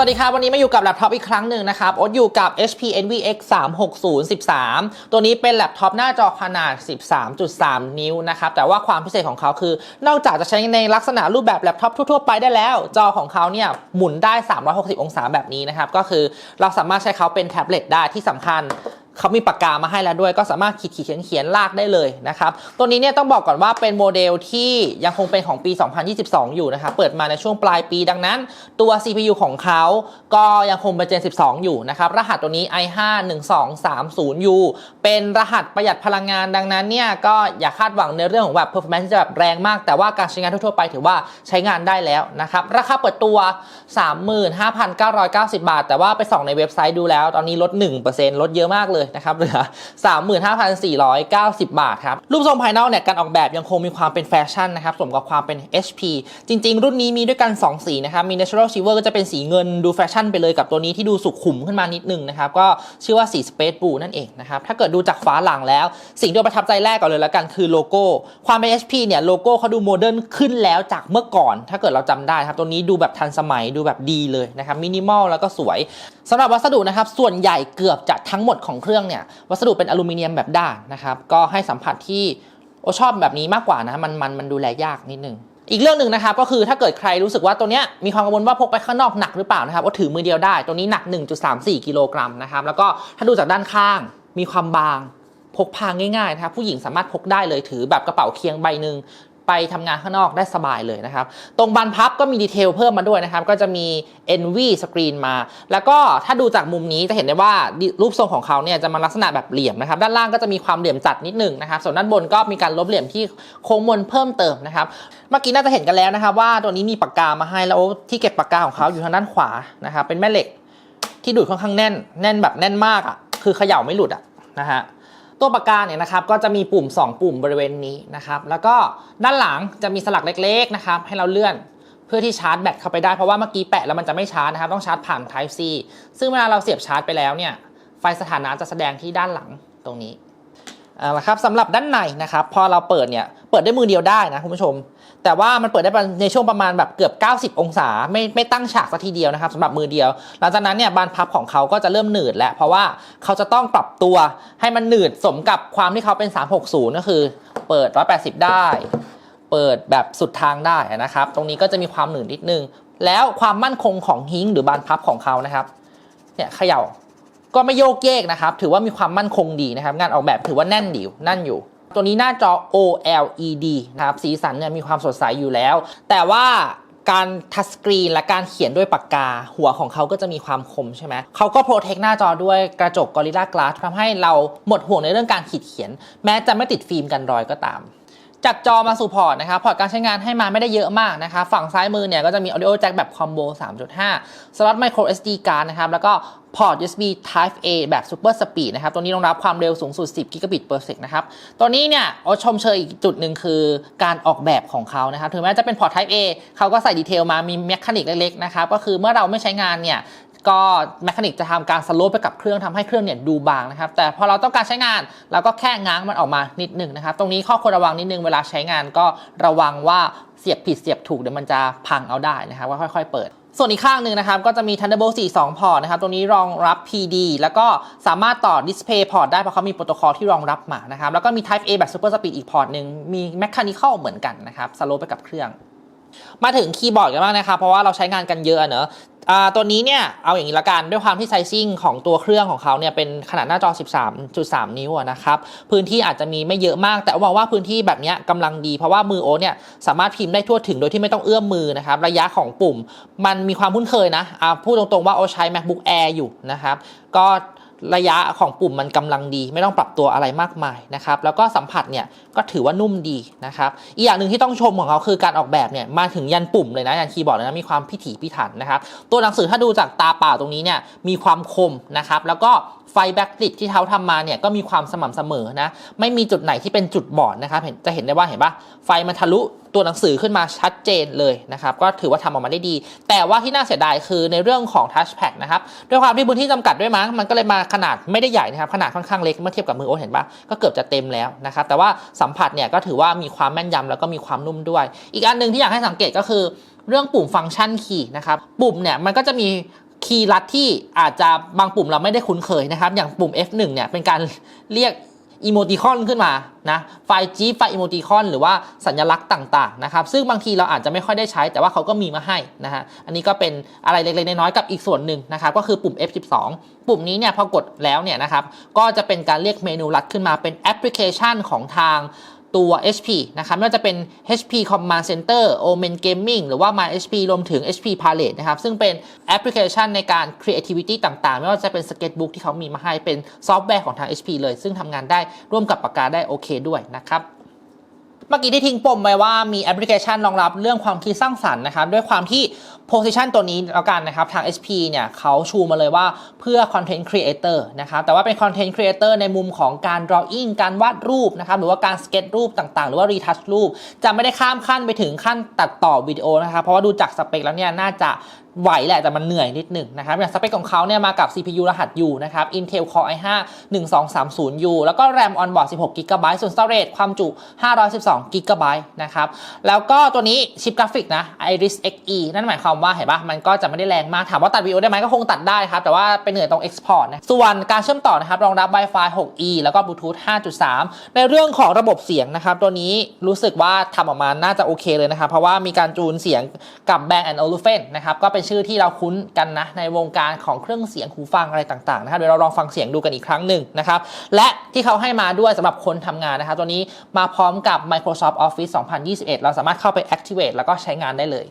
สวัสดีครับวันนี้มาอยู่กับแล็ปท็อปอีกครั้งหนึ่งนะครับโอ๊ตอยู่กับ HP NVX 360 13 ตัวนี้เป็นแล็ปท็อปหน้าจอขนาด 13.3 นิ้วนะครับ แต่ว่าความพิเศษของเขาคือ นอกจากจะใช้ในลักษณะรูปแบบแล็ปท็อปทั่วๆไปได้แล้ว จอของเขาเนี่ยหมุนได้ 360 องศาแบบนี้นะครับ ก็คือเราสามารถใช้เขาเป็นแท็บเล็ตได้ที่สำคัญ เขามีปากกามาให้แล้วด้วย ก็สามารถขีดขีดเขียนเขียนลากได้เลยนะครับ ตัวนี้เนี่ยต้องบอกก่อนว่าเป็นโมเดลที่ยังคงเป็นของปี 2022 อยู่นะครับ เปิดมาในช่วงปลายปีดังนั้น ตัว CPU ของเขาก็ยังคงเป็น Gen 12 อยู่นะครับ รหัสตัวนี้ i5 1230U เป็นรหัสประหยัดพลังงานดังนั้นเนี่ยก็อย่าคาดหวังในเรื่องของแบบ performance จะแบบแรงมาก แต่ว่าการใช้งานทั่วๆไปถือว่าใช้งานได้แล้วนะครับ ราคาเปิดตัว 35,990 บาท แต่ว่าไปส่องในเว็บไซต์ดูแล้ว ตอนนี้ลด 1%ลดเยอะมากเลยนะครับเหลือ 35,490 บาทครับ รูปทรงภายนอกเนี่ยการออกแบบยังคงมีความเป็นแฟชั่นนะครับสมกับความเป็น HP จริง ๆ รุ่นนี้มีด้วยกัน 2 สีนะครับมี Natural Silver ก็จะเป็นสีเงินดูแฟชั่นไปเลยกับตัวนี้ที่ดูสุขุมขึ้นมานิดนึงนะครับก็ชื่อว่าสี Space Blue นั่นเองนะครับถ้าเกิดดูจากฝาหลังแล้ว สิ่งที่ประทับใจแรกก่อนเลยแล้วกันคือโลโก้ความเป็น HP เนี่ยโลโก้เขาดูโมเดิร์นขึ้นแล้วจากเมื่อก่อน ถ้าเกิดเราจำได้ครับตัวนี้ดูแบบทันสมัยดูแบบดีเลยนะครับมินิมอลแล้วก็สวย สำหรับวัสดุนะครับส่วนใหญ่เกือบจะทั้งหมดของเครื่องเนี่ยวัสดุเป็นอลูมิเนียมแบบด้านนะครับก็ให้สัมผัสที่โอชอบแบบนี้มากกว่านะมันมันมันดูแลยากนิดนึงอีกเรื่องหนึ่งนะครับก็คือถ้าเกิดใครรู้สึกว่าตัวเนี้ยมีความกังวลว่าพกไปข้างนอกหนักหรือเปล่านะครับว่าถือมือเดียวได้ตัวนี้หนัก 1.34 กิโลกรัมนะครับแล้วก็ถ้าดูจากด้านข้างมีความบางพกพาง่ายๆนะครับผู้หญิงสามารถพกได้เลยถือแบบกระเป๋าเคียงใบหนึ่ง ไปทำงานข้างนอกได้สบายเลยนะครับ ตรงบานพับก็มีดีเทลเพิ่มมาด้วยนะครับ ก็จะมี NV สกรีนมา แล้วก็ถ้าดูจากมุมนี้จะเห็นได้ว่ารูปทรงของเขาเนี่ยจะมาลักษณะแบบเหลี่ยมนะครับ ด้านล่างก็จะมีความเหลี่ยมจัดนิดหนึงนะครับ ส่วนด้านบนก็มีการลบเหลี่ยมที่โค้งมนเพิ่มเติมนะครับ เมื่อกี้น่าจะเห็นกันแล้วนะครับ ว่าตัวนี้มีปากกามาให้แล้วที่เก็บปากกาของเขาอยู่ทางด้านขวานะครับ เป็นแม่เหล็กที่ดูดค่อนข้างแน่น แน่นแบบแน่นมากอะ คือเขย่าไม่หลุดอะนะฮะ ตัวปากกาเนี่ยนะครับก็จะมีปุ่ม 2 ปุ่มบริเวณนี้นะครับแล้วก็ด้านหลังจะมีสลักเล็กๆนะครับให้เราเลื่อนเพื่อที่ชาร์จแบตเข้าไปได้เพราะว่าเมื่อกี้แปะแล้วมันจะไม่ชาร์จนะครับต้องชาร์จผ่าน Type C ซึ่งเวลาเราเสียบชาร์จไปแล้วเนี่ยไฟสถานะจะแสดงที่ด้านหลังตรงนี้ เอาละครับสำหรับด้านในนะครับพอเราเปิดเนี่ยเปิดได้มือเดียวได้นะคุณผู้ชม แต่ว่ามันเปิดได้ในช่วงประมาณแบบเกือบ 90 องศาไม่ไม่ตั้งฉากสักทีเดียวนะครับสำหรับมือเดียว หลังจากนั้นเนี่ยบานพับของเขาก็จะเริ่มหนืดแล้วเพราะว่าเขาจะต้องปรับตัวให้มันหนืดสมกับความที่เขาเป็น 360 ก็คือ เปิด 180 ได้ เปิดแบบสุดทางได้นะครับ ตรงนี้ก็จะมีความหนืดนิดนึง แล้วความมั่นคงของฮิงหรือบานพับของเขานะครับเนี่ยเขย่า ก็ไม่โยกเยกนะครับ ถือว่ามีความมั่นคงดีนะครับ งานออกแบบถือว่าแน่นดิวนั่นอยู่ ตัวนี้หน้าจอ OLED นะครับ สีสันเนี่ยมีความสดใสอยู่แล้ว แต่ว่าการทัชสกรีนและการเขียนด้วยปากกา หัวของเขาก็จะมีความคมใช่ไหม เขาก็โปรเทคหน้าจอด้วยกระจก Gorilla Glass ทำให้เราหมดห่วงในเรื่องการขีดเขียน แม้จะไม่ติดฟิล์มกันรอยก็ตาม จากจอมาสู่พอร์ตนะครับพอร์ตการใช้งานให้มาไม่ได้เยอะมากนะคะฝั่งซ้ายมือเนี่ยก็จะมี audio jack แบบคอมโบ3.5 สล็อต micro SD card นะครับแล้วก็พอร์ต USB Type A แบบ Super Speed นะครับ ตัวนี้รองรับความเร็วสูงสุด 10 Gigabit per sec นะครับ ตัวนี้เนี่ยโอชมเชยอีกจุดหนึ่งคือการออกแบบของเขานะครับ ถึงแม้จะเป็นพอร์ต Type A เขาก็ใส่ดีเทลมา มีแมคานิกเล็กๆ นะครับ ก็คือเมื่อเราไม่ใช้งานเนี่ย ก็แมคานิกจะทำการสโลปไปกับเครื่องทำให้เครื่องเนี่ยดูบางนะครับแต่พอเราต้องการใช้งานเราก็แค่ง้างมันออกมานิดหนึ่งนะครับตรงนี้ข้อควรระวังนิดนึงเวลาใช้งานก็ระวังว่าเสียบผิดเสียบถูกเดี๋ยวมันจะพังเอาได้นะครับว่าค่อย ๆ เปิดส่วนอีกข้างหนึ่งนะครับ ก็จะมี Thunderbolt 4 2 พอร์ตนะครับ ตรงนี้รองรับ PD แล้วก็สามารถต่อ Display พอร์ตได้ เพราะเขามีโปรโตคอลที่รองรับมานะครับ แล้วก็มี Type A แบบ Super Speed อีกพอร์ตหนึ่งมี Mechanical เหมือนกันนะครับสโลปไปกับเครื่อง มาถึงคีย์บอร์ดกันบ้างนะครับเพราะว่าเราใช้งานกันเยอะเนอะตัวนี้เนี่ยเอาอย่างนี้ละกันด้วยความที่ไซซิ่งของตัวเครื่องของเขาเนี่ยเป็นขนาดหน้าจอ 13.3 นิ้วนะครับพื้นที่อาจจะมีไม่เยอะมาก แต่ว่าว่าพื้นที่แบบนี้ยกำลังดี เพราะว่ามือโอ๊ตเนี่ยสามารถพิมพ์ได้ทั่วถึงโดยที่ไม่ต้องเอื้อมมือนะครับระยะของปุ่มมันมีความคุ้นเคยนะพูดตรงๆว่าโอใช้ macbook air อยู่นะครับก็ ระยะของปุ่มมันกำลังดี ไม่ต้องปรับตัวอะไรมากมายนะครับแล้วก็สัมผัสเนี่ยก็ถือว่านุ่มดีนะครับอีกอย่างหนึ่งที่ต้องชมของเขาคือการออกแบบเนี่ยมาถึงยันปุ่มเลยนะยันคีย์บอร์ดเลยนะมีความพิถีพิถันนะครับตัวหนังสือถ้าดูจากตาเปล่าตรงนี้เนี่ยมีความคมนะครับแล้วก็ ไฟแบ็กลิดที่เขาทำมาเนี่ยก็มีความสม่ำเสมอนะไม่มีจุดไหนที่เป็นจุดบอดนะครับเห็นจะเห็นได้ว่าเห็นปะไฟมันทะลุตัวหนังสือขึ้นมาชัดเจนเลยนะครับก็ถือว่าทำออกมาได้ดี แต่ว่าที่น่าเสียดายคือในเรื่องของทัชแพดนะครับด้วยความที่พื้นที่จำกัดด้วยมั้งมันก็เลยมาขนาดไม่ได้ใหญ่นะครับขนาดค่อนข้างเล็กเมื่อเทียบกับมือโอ๊ตเห็นปะก็เกือบจะเต็มแล้วนะครับแต่ว่าสัมผัสเนี่ยก็ถือว่ามีความแม่นยำแล้วก็มีความนุ่มด้วย อีกอันหนึ่งที่อยากให้สังเกตก็คือเรื่องปุ่มฟังก์ชันคีย์นะครับปุ่มเนี่ยมันก็จะมี คีย์ลัดที่อาจจะบางปุ่มเราไม่ได้คุ้นเคยนะครับ อย่างปุ่ม F1 เนี่ยเป็นการเรียกอีโมติคอนขึ้นมานะไฟล์จีไฟล์อีโมติคอนหรือว่าสัญลักษณ์ต่างๆนะครับซึ่งบางทีเราอาจจะไม่ค่อยได้ใช้แต่ว่าเขาก็มีมาให้นะฮะอันนี้ก็เป็นอะไรเล็กๆน้อยๆกับอีกส่วนหนึ่งนะครับก็คือปุ่ม F12 ปุ่มนี้เนี่ยพอกดแล้วเนี่ยนะครับก็จะเป็นการเรียกเมนูลัดขึ้นมาเป็นแอปพลิเคชันของทาง ตัว HP นะครับไม่ว่าจะเป็น HP Command Center Omen Gaming หรือว่า My HP รวมถึง HP Palette นะครับซึ่งเป็นแอปพลิเคชันในการ Creativity ต่างๆ ไม่ว่าจะเป็น Sketchbook ที่เขามีมาให้เป็นซอฟต์แวร์ของทาง HP เลย ซึ่งทำงานได้ร่วมกับปากกาได้โอเคด้วยนะครับเมื่อกี้ที่ทิ้งปมไว้ว่ามีแอปพลิเคชันรองรับเรื่องความคิดสร้างสรรค์นะครับด้วยความที่ โพสิชันตัวนี้แล้วกันนะครับ ทาง HP เนี่ยเขาชูมาเลยว่าเพื่อคอนเทนต์ครีเอเตอร์นะครับ แต่ว่าเป็นคอนเทนต์ครีเอเตอร์ในมุมของการ drawing การวาดรูปนะครับ หรือว่าการ sketch รูปต่างๆ หรือว่า retouch รูป จะไม่ได้ข้ามขั้นไปถึงขั้นตัดต่อวิดีโอนะครับ เพราะว่าดูจากสเปคแล้วเนี่ยน่าจะ ไหวแหละแต่มันเหนื่อยนิดหนึ่งนะครับอย่างสเปคของเขาเนี่ยมากับ CPU รหัส U นะครับ Intel Core i5 1230U แล้วก็ RAM on board 16 GB ส่วน storage ความจุ 512 GB นะครับแล้วก็ตัวนี้ชิปกราฟิกนะ Iris Xe นั่นหมายความว่าเห็นปะมันก็จะไม่ได้แรงมาก ถามว่าตัดวิดีโอได้ไหมก็คงตัดได้ครับ แต่ว่าเป็นเหนื่อยตรง export นะส่วนการเชื่อมต่อนะครับรองรับ Wi-Fi 6E แล้วก็ Bluetooth 5.3 ในเรื่องของระบบเสียงนะครับตัวนี้รู้สึกว่าทำออกมาน่าจะโอเคเลยนะครับเพราะว่ามีการจูนเสียงกับ Bang Olufsen นะครับก็เป็นชื่อที่เราคุ้นกันนะในวงการของเครื่องเสียงหูฟังอะไรต่างๆนะครับเดี๋ยวเราลองฟังเสียงดูกันอีกครั้งหนึ่งนะครับและที่เขาให้มาด้วยสำหรับคนทำงานนะครับตัวนี้มาพร้อมกับ Microsoft Office 2021 เราสามารถเข้าไป activate แล้วก็ใช้งานได้เลย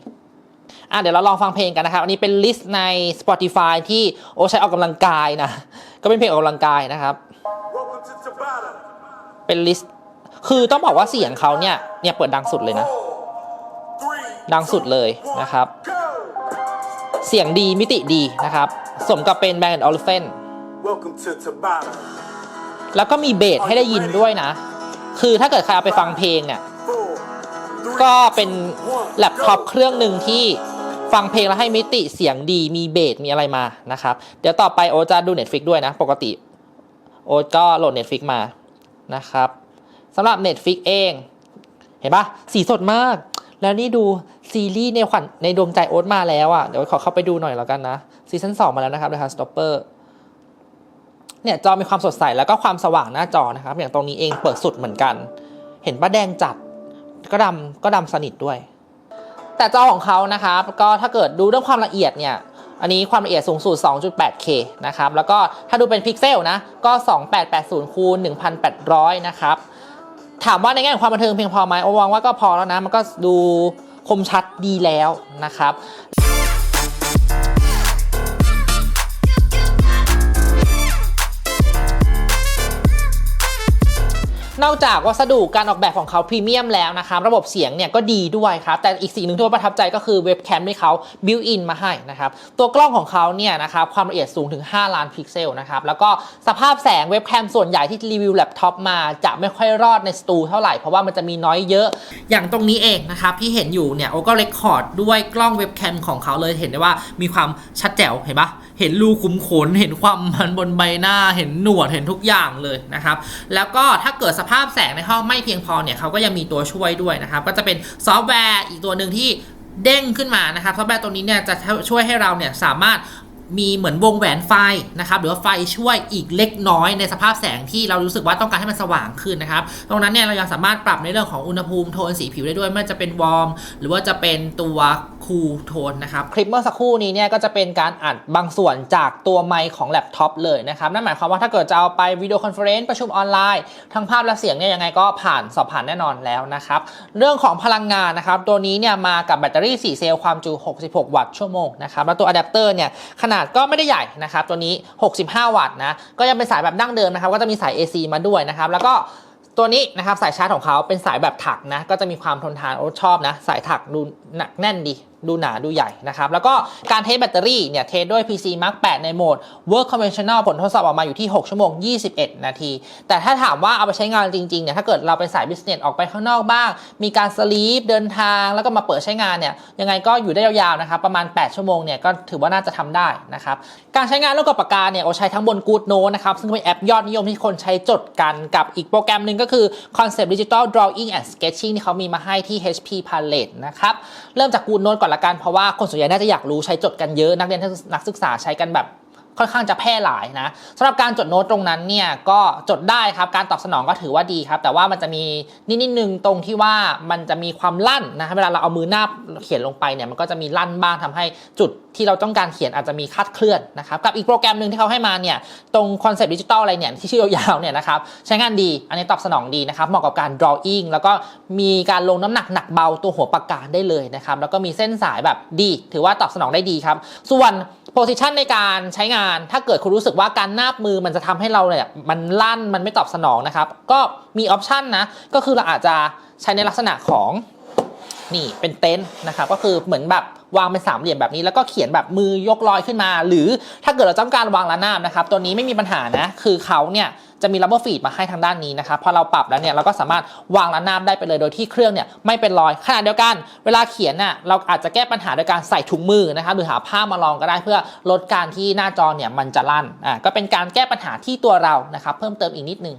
อะเดี๋ยวเราลองฟังเพลงกันนะครับ อันนี้เป็นลิสต์ใน Spotify ที่โอใช้ออกกำลังกายนะ ก็เป็นเพลงออกกำลังกายนะครับ เป็นลิสต์คือต้องบอกว่าเสียงเขาเนี่ย เนี่ยเปิดดังสุดเลยนะ ดังสุดเลยนะครับ go. เสียงดีมิติดีนะครับ สมกับเป็นแบงด์ออลเฟน Welcome to Tabata. แล้วก็มีเบสให้ได้ยินด้วยนะ คือถ้าเกิดใครเอาไปฟังเพลงเนี่ย Four, three, ก็เป็นแล็ปท็อป go. เครื่องหนึ่งที่ฟังเพลงแล้วให้มิติเสียงดีมีเบสมีอะไรมานะครับ เดี๋ยวต่อไปโอตจะดู Netflix ด้วยนะ ปกติโอตก็โหลด Netflix มานะครับสำหรับ Netflix เอง เห็นปะสีสดมาก แล้วนี่ดู ซีรีส์ในขวัญในดวงใจโอ๊ตมาแล้วอะ เดี๋ยวขอเข้าไปดูหน่อยแล้วกันนะซีซั่น2มาแล้วนะครับ The Heartstopper เนี่ยจอมีความสดใสแล้วก็ความสว่างหน้าจอนะครับ อย่างตรงนี้เองเปิดสุดเหมือนกัน เห็นป้าแดงจัดก็ดำก็ดำสนิทด้วย แต่จอของเขานะครับก็ถ้าเกิดดูเรื่องความละเอียดเนี่ยอันนี้ความละเอียดสูงสุด 2.8K นะครับ แล้วก็ถ้าดูเป็นพิกเซลนะ ก็ 2880คูณ1800 นะครับ ถามว่าในแง่ของความบันเทิงเพียงพอไหมโอวางว่าก็พอแล้วนะ มันก็ดู คมชัดดีแล้วนะครับ นอกจากวัสดุการออกแบบของเขาพรีเมียมแล้วนะครับระบบเสียงเนี่ยก็ดีด้วยครับแต่อีกสิ่งหนึ่งที่ประทับใจก็คือเว็บแคมที่เขาบิวอินมาให้นะครับตัวกล้องของเขาเนี่ยนะครับความละเอียดสูงถึง 5 ล้านพิกเซลนะครับแล้วก็สภาพแสงเว็บแคมส่วนใหญ่ที่รีวิวแล็ปท็อปมาจะไม่ค่อยรอดในสตูเท่าไหร่เพราะว่ามันจะมีน้อยเยอะ อย่างตรงนี้เองนะครับที่เห็นอยู่เนี่ยโอก็เรคคอร์ดด้วยกล้องเว็บแคมของเขาเลยเห็นได้ว่ามีความชัดแจ๋วเห็นปะ เห็นรูขุมขน เห็นความมันบนใบหน้า เห็นหนวด เห็นทุกอย่างเลยนะครับ แล้วก็ถ้าเกิดสภาพแสงในห้องไม่เพียงพอเนี่ยเขาก็ยังมีตัวช่วยด้วยนะครับ ก็จะเป็นซอฟต์แวร์อีกตัวหนึ่งที่เด้งขึ้นมานะครับ ซอฟต์แวร์ตัวนี้เนี่ยจะช่วยให้เราเนี่ยสามารถมีเหมือนวงแหวนไฟนะครับหรือว่าไฟช่วยอีกเล็กน้อยในสภาพแสงที่เรารู้สึกว่าต้องการให้มันสว่างขึ้นนะครับ ตรงนั้นเนี่ยเรายังสามารถปรับในเรื่องของอุณหภูมิโทนสีผิวได้ด้วยไม่ว่าจะเป็นวอร์มหรือว่าจะเป็นตัว คูลโทนนะครับ คลิปเมื่อสักครู่นี้เนี่ยก็จะเป็นการอัดบางส่วนจากตัวไมค์ของแล็ปท็อปเลยนะครับ นั่นหมายความว่าถ้าเกิดจะเอาไปวิดีโอคอนเฟอเรนซ์ประชุมออนไลน์ ทั้งภาพและเสียงเนี่ยยังไงก็ผ่านสอบผ่านแน่นอนแล้วนะครับ เรื่องของพลังงานนะครับ ตัวนี้เนี่ยมากับแบตเตอรี่ 4 เซลล์ความจุ 66 วัตต์ชั่วโมงนะครับ แล้วตัวอะแดปเตอร์เนี่ยขนาดก็ไม่ได้ใหญ่นะครับ ตัวนี้ 65 วัตต์นะ ก็ยังเป็นสายแบบดั้งเดิมนะครับ ก็จะมีสาย AC มาด้วยนะครับ แล้วก็ตัวนี้นะครับสายชาร์จของเขาเป็นสายแบบถักนะ ก็จะมีความทนทานโอ้ชอบนะ สายถักดูหนักแน่นดี ดูหนาดูใหญ่นะครับ แล้วก็การเทสแบตเตอรี่เนี่ยเทสด้วย PC Mark 8 ในโหมด Work Conventional ผลทดสอบออกมาอยู่ที่ 6 ชั่วโมง 21 นาที แต่ถ้าถามว่าเอาไปใช้งานจริงๆเนี่ยถ้าเกิดเราเป็นสาย Business ออกไปข้างนอกบ้าง มีการสลีปเดินทางแล้วก็มาเปิดใช้งานเนี่ยยังไงก็อยู่ได้ยาวๆนะครับประมาณ 8 ชั่วโมงเนี่ยก็ถือว่าน่าจะทำได้นะครับการใช้งานร่วมกับปากกาเนี่ยโอใช้ทั้งบน Good Note นะครับซึ่งเป็นแอปยอดนิยมที่คนใช้จดกันกับอีกโปรแกรมหนึ่งก็คือ Concept Digital Drawing and Sketching ที่เขามีมาให้ที่ HP Palette นะครับเริ่มจาก Good Note ก่อนอนละกันเพราะว่าคนส่วนใหญ่น่าจะอยากรู้ใช้จดกันเยอะนักเรียนนักศึกษาใช้กันแบบ ค่อนข้างจะแพร่หลายนะสำหรับการจดโน้ตตรงนั้นเนี่ยก็จดได้ครับการตอบสนองก็ถือว่าดีครับ แต่ว่ามันจะมีนิดนิดนึงตรงที่ว่ามันจะมีความลั่นนะครับเวลาเราเอามือหน้าเขียนลงไปเนี่ยมันก็จะมีลั่นบ้างทำให้จุดที่เราต้องการเขียนอาจจะมีคลาดเคลื่อนนะครับกับอีกโปรแกรมหนึ่งที่เขาให้มาเนี่ยตรงคอนเซปต์ดิจิตอลอะไรเนี่ยที่ชื่อยาวๆเนี่ยนะครับใช้งานดีอันนี้ตอบสนองดีนะครับเหมาะกับการ drawing แล้วก็มีการลงน้ำหนักหนักเบาตัวหัวปากกาได้เลยนะครับแล้วก็มีเส้นสายแบบดี ถือว่าตอบสนองได้ดีครับ ส่วน โพ i ิชันในการใช้งาน ถ้าเกิดคุณรู้สึกว่าการนาบมือมันจะทำให้เราเนี่ยมันลั่นมันไม่ตอบสนองนะครับ ก็มีออปชันนะ ก็คือเราอาจจะใช้ในลักษณะของนี่เป็นเต็นท์นะครับก็คือเหมือนแบบวางเป็นสามเหลี่ยมแบบนี้แล้วก็เขียนแบบมือยกลอยขึ้นมา หรือถ้าเกิดเราต้องการวางระนาบนะครับ ตัวนี้ไม่มีปัญหานะ คือเขาเนี่ย จะมี rubber feed มาให้ทางด้านนี้นะครับพอเราปรับแล้วเนี่ยเราก็สามารถวางระนาบได้ไปเลยโดยที่เครื่องเนี่ยไม่เป็นรอยขณะเดียวกัน เวลาเขียนน่ะเราอาจจะแก้ปัญหาโดยการใส่ถุงมือนะครับหรือหาผ้ามารองก็ได้เพื่อลดการที่หน้าจอเนี่ยมันจะลั่นอ่าก็เป็นการแก้ปัญหาที่ตัวเรานะครับเพิ่มเติมอีกนิดนึง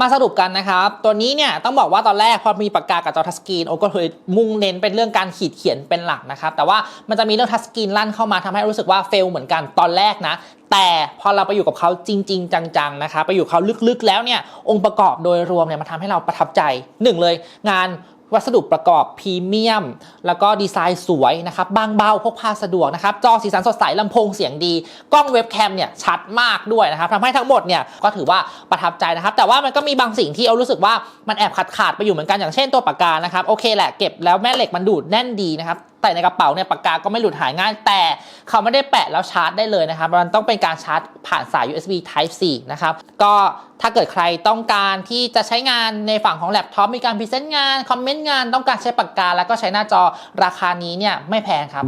มาสรุปกันนะครับ ตัวนี้เนี่ยต้องบอกว่าตอนแรกพอมีปากกากับจอทัสกรีนโอก็เลยมุ่งเน้นเป็นเรื่องการขีดเขียนเป็นหลักนะครับ แต่ว่ามันจะมีเรื่องทัสกรีนลั่นเข้ามาทำให้รู้สึกว่าเฟลเหมือนกันตอนแรกนะ แต่พอเราไปอยู่กับเขาจริง ๆ จังๆนะครับไปอยู่เขาลึกๆแล้วเนี่ยองค์ประกอบโดยรวมเนี่ยมันทำให้เราประทับใจหนึ่งเลย งาน วัสดุประกอบพรีเมียม แล้วก็ดีไซน์สวยนะครับ บางเบาพกพาสะดวกนะครับ จอสีสันสดใสลำโพงเสียงดี กล้องเว็บแคมเนี่ยชัดมากด้วยนะครับทำให้ทั้งหมดเนี่ยก็ถือว่าประทับใจนะครับ แต่ว่ามันก็มีบางสิ่งที่เอารู้สึกว่ามันแอบขาดขาดๆไปอยู่เหมือนกันอย่างเช่นตัวปากกานะครับโอเคแหละเก็บแล้วแม่เหล็กมันดูดแน่นดีนะครับ แต่ในกระเป๋าเนี่ยปากกาก็ไม่หลุดหายง่าย แต่เขาไม่ได้แปะแล้วชาร์จได้เลยนะครับ มันต้องเป็นการชาร์จผ่านสาย USB Type C นะครับ ก็ถ้าเกิดใครต้องการที่จะใช้งานในฝั่งของแล็ปท็อปมีการพรีเซนต์งาน คอมเมนต์งานต้องการใช้ปากกา แล้วก็ใช้หน้าจอราคานี้เนี่ยไม่แพงครับ